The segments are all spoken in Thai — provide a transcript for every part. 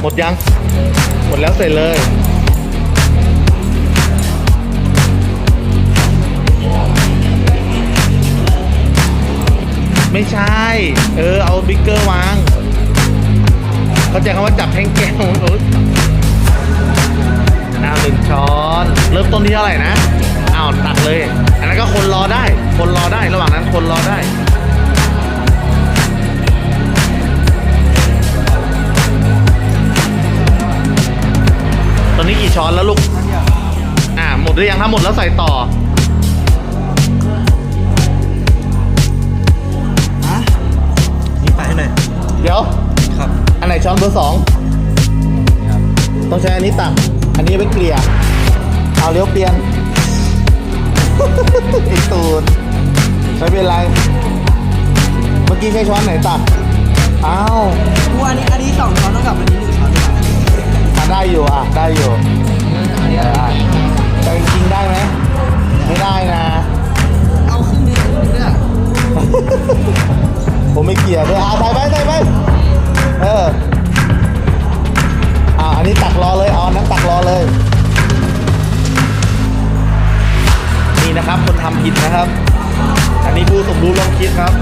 หมดยัง หมดแล้วเสร็จเลยไม่ใช่ เออ เอาบิ๊กเกอร์วาง เขาใจคำว่าจับแท่งแก้วน้ำหนึ่งช้อน เริ่มต้นที่เท่าไหร่นะ อ้าว ตักเลย อันนั้นก็คนรอได้ คนรอได้ ระหว่างนั้นคนรอได้ นนี้กี่ช้อนแล้วลูก อ่า หมดหรือยังถ้าหมดแล้วใส่ต่อฮะนี่ไปให้หน่อยเดี๋ยว ครับ อันไหนช้อนเบอร์สองครับต้องใช้อันนี้ตัก อันนี้ไปเกลี่ย เอาเลี้ยวเปลี่ยนอีกตูดไม่เป็นไร เมื่อกี้ใช้ช้อนไหนตัก อ้าวกูอันนี้ ไม่เกี่ยด้วยอะใส่ไปใส่ไปเอออ่าอันนี้ตักรอเลยเอาอันนั้นตักรอเลย นี่นะครับคนทำผิดนะครับ อันนี้ผู้สมรู้ร่วมคิดครับ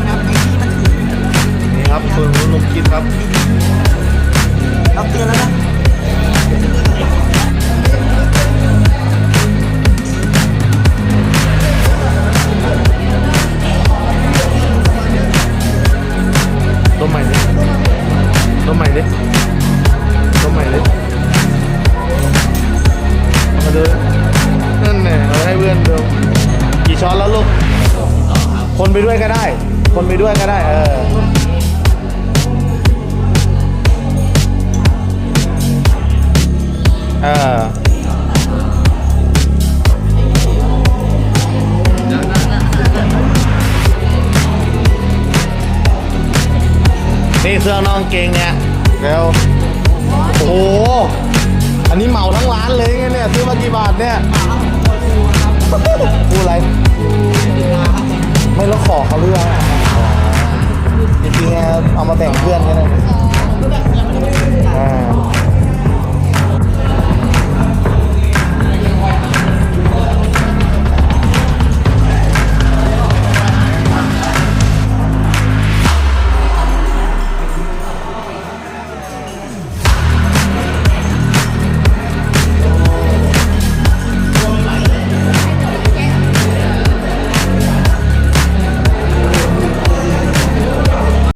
นี่ครับผู้สมรู้ร่วมคิดครับ ใหม่ดิต้มใหม่ดิเอามาดูนั่นแหละเอาให้เพื่อนดูกี่ช้อนแล้วลูกคนไปด้วยก็ได้ คนไปด้วยก็ได้ เออเออนี่เสื้อนองเกงเนี่ย แล้วโอ้โห อันนี้เหมาทั้งร้านเลยไงเนี่ย ซื้อมากี่บาทเนี่ยพูดอะไร ไม่แล้วขอเขาเรื่องจริงๆเอามาแบ่งเพื่อนกันเลย